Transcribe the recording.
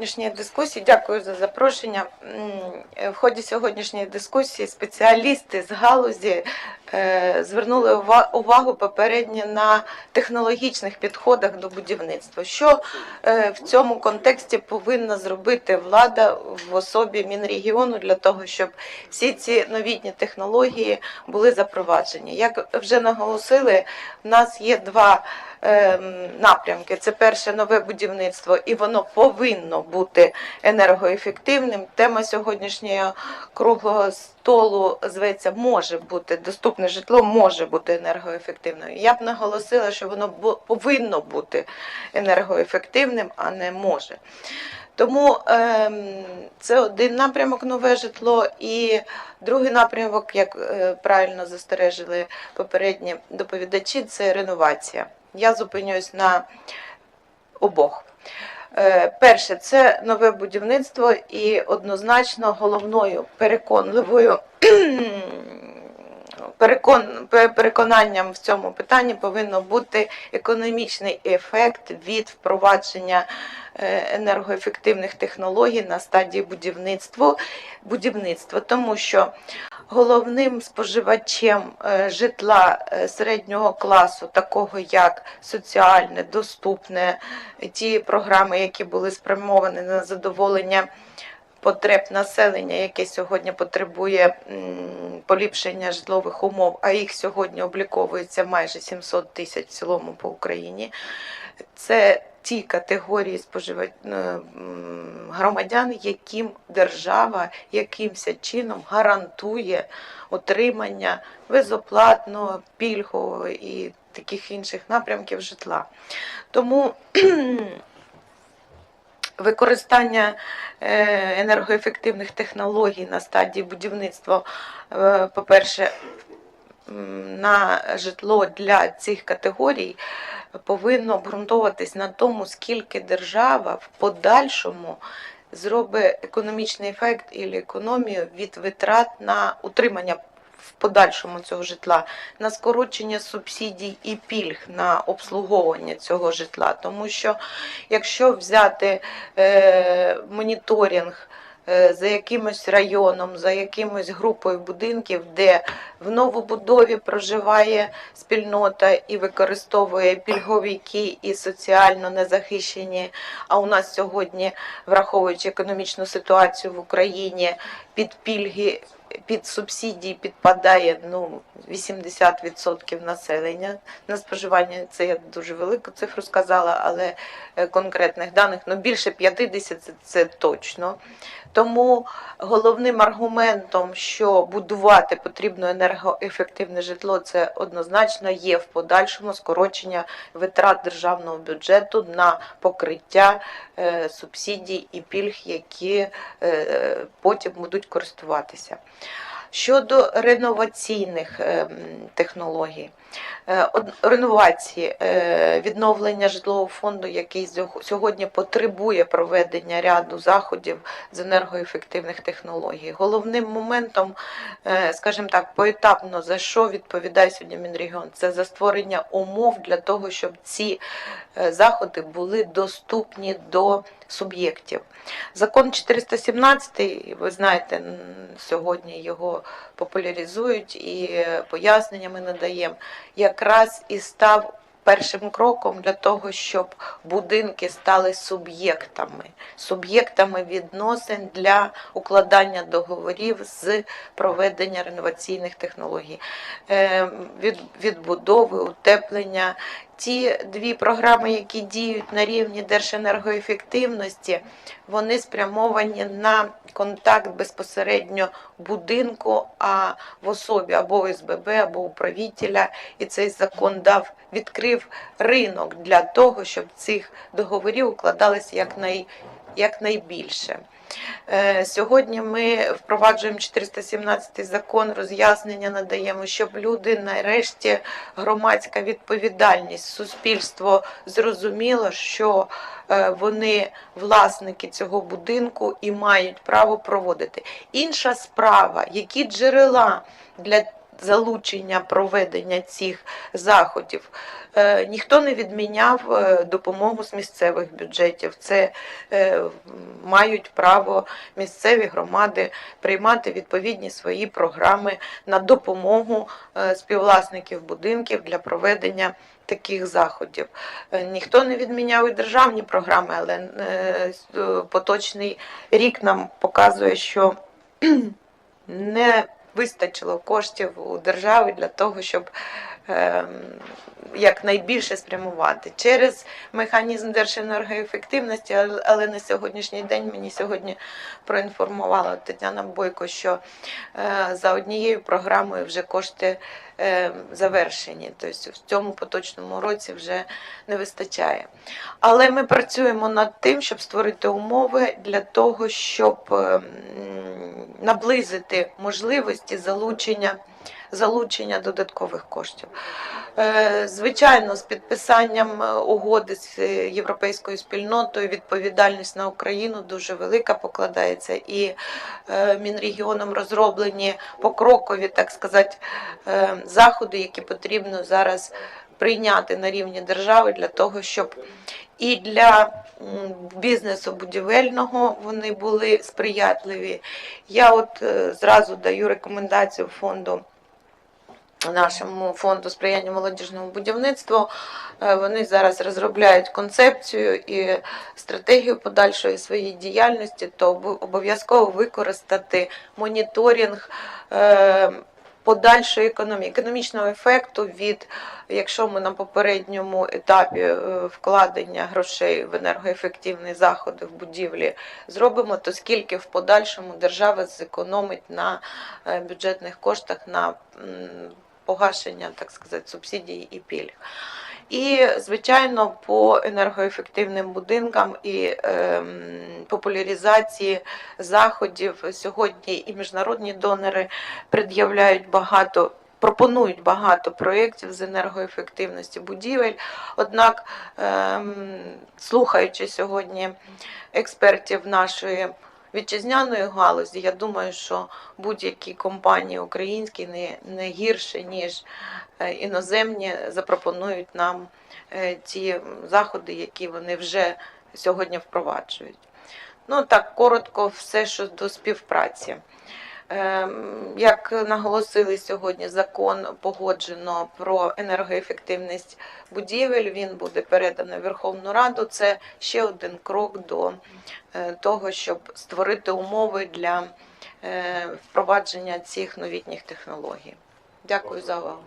сьогоднішньої дискусії, дякую за запрошення. Е, В ході сьогоднішньої дискусії спеціалісти з галузі е, звернули ува- увагу попередньо на технологічних підходах до будівництва. Що е, в цьому контексті повинна зробити влада в особі Мінрегіону для того, щоб всі ці новітні технології були запроваджені? Як вже наголосили, в нас є два напрямки. Це перше нове будівництво, і воно повинно бути енергоефективним. Тема сьогоднішнього круглого столу зветься може бути доступне житло, може бути енергоефективною. Я б наголосила, що воно повинно бути енергоефективним, а не може. Тому ем, це один напрямок нове житло, і другий напрямок, як е, правильно застережили попередні доповідачі, це реновація. Я зупинюсь на обох. Е, Перше, це нове будівництво, і однозначно головною переконливою перекон, переконанням в цьому питанні повинно бути економічний ефект від впровадження е, енергоефективних технологій на стадії будівництва, будівництва. Тому що головним споживачем е, житла е, середнього класу, такого як соціальне, доступне, ті програми, які були спрямовані на задоволення потреб населення, яке сьогодні потребує поліпшення житлових умов, а їх сьогодні обліковується майже 700 тисяч в цілому по Україні. Це ті категорії спожива... е, громадян, яким держава якимось чином гарантує отримання безоплатного, пільгового і таких інших напрямків житла. Тому використання е, енергоефективних технологій на стадії будівництва, е, по-перше, на житло для цих категорій повинно обґрунтовуватись на тому, скільки держава в подальшому зробить економічний ефект і економію від витрат на утримання в подальшому цього житла, на скорочення субсидій і пільг на обслуговування цього житла. Тому що якщо взяти е, моніторинг е, за якимось районом, за якимось групою будинків, де в новобудові проживає спільнота і використовує пільговики і соціально незахищені. А у нас сьогодні, враховуючи економічну ситуацію в Україні, під пільги. Під субсидії підпадає ну 80% населення на споживання. Це я дуже велику цифру сказала, але е, конкретних даних ну більше 50 це, це точно. Тому головним аргументом, що будувати потрібно енергоефективне житло, це однозначно є в подальшому скорочення витрат державного бюджету на покриття е, субсидій і пільг, які е, потім будуть користуватися. Щодо реноваційних ем, технологій, реновації, е, відновлення житлового фонду, який сьогодні потребує проведення ряду заходів з енергоефективних технологій. Головним моментом, е, скажімо так, поетапно за що відповідає сьогодні Мінрегіон, це за створення умов для того, щоб ці е, заходи були доступні до суб'єктів. Закон 417, ви знаєте, сьогодні його популяризують і е, пояснення ми надаємо, якраз і став першим кроком для того, щоб будинки стали суб'єктами, суб'єктами відносин для укладання договорів з проведення реноваційних технологій, Е, від, відбудови, утеплення. Ті дві програми, які діють на рівні держенергоефективності, вони спрямовані на контакт безпосередньо будинку, а в особі або ОСББ, або управителя. І цей закон дав, відкрив ринок для того, щоб цих договорів укладалися якнай, якнайбільше. Е, Сьогодні ми впроваджуємо 417 закон, роз'яснення надаємо, щоб люди нарешті громадська відповідальність, суспільство зрозуміло, що е, вони власники цього будинку і мають право проводити. Інша справа, які джерела для залучення проведення цих заходів. Е, Ніхто не відміняв е, допомогу з місцевих бюджетів. Це е, мають право місцеві громади приймати відповідні свої програми на допомогу співвласників будинків для проведення таких заходів. Ніхто не відміняв і державні програми, але поточний рік нам показує, що не вистачило коштів у держави для того, щоб ем, якнайбільше спрямувати через механізм держенергоефективності, але- але на сьогоднішній день мені сьогодні проінформувала Тетяна Бойко, що е, за однією програмою вже кошти е, завершені. Тобто в цьому поточному році вже не вистачає. Але ми працюємо над тим, щоб створити умови для того, щоб ем, наблизити можливості залучення, залучення додаткових коштів. Е, Звичайно, з підписанням е, угоди з е, європейською спільнотою відповідальність на Україну дуже велика покладається, і Мінрегіоном розроблені покрокові, так сказати, заходи, які потрібно зараз прийняти на рівні держави для того, щоб і для бізнесу будівельного вони були сприятливі. Я от зразу даю рекомендацію фонду. Нашому фонду сприяння молодіжному будівництву. Е, вони зараз розробляють концепцію і стратегію подальшої своєї діяльності, то обо- обов'язково використати моніторинг е, подальшої економії, економічного ефекту від, якщо ми на попередньому етапі е, вкладення грошей в енергоефективні заходи в будівлі зробимо, то скільки в подальшому держава зекономить на бюджетних коштах на погашення, так сказати, субсидій і пільг. І, звичайно, по енергоефективним будинкам і ем, популяризації заходів сьогодні і міжнародні донори пред'являють багато. Пропонують багато проєктів з енергоефективності будівель. Однак, ем, слухаючи сьогодні експертів нашої вітчизняної галузі, я думаю, що будь-які компанії українські не, не гірше, ніж е, іноземні, запропонують нам е, ті заходи, які вони вже сьогодні впроваджують. Ну так коротко, все щодо співпраці. Ем, Як наголосили сьогодні, закон погоджено про енергоефективність будівель. Він буде переданий Верховну Раду. Це ще один крок до е, того, щоб створити умови для е, впровадження цих новітніх технологій. Дякую за увагу.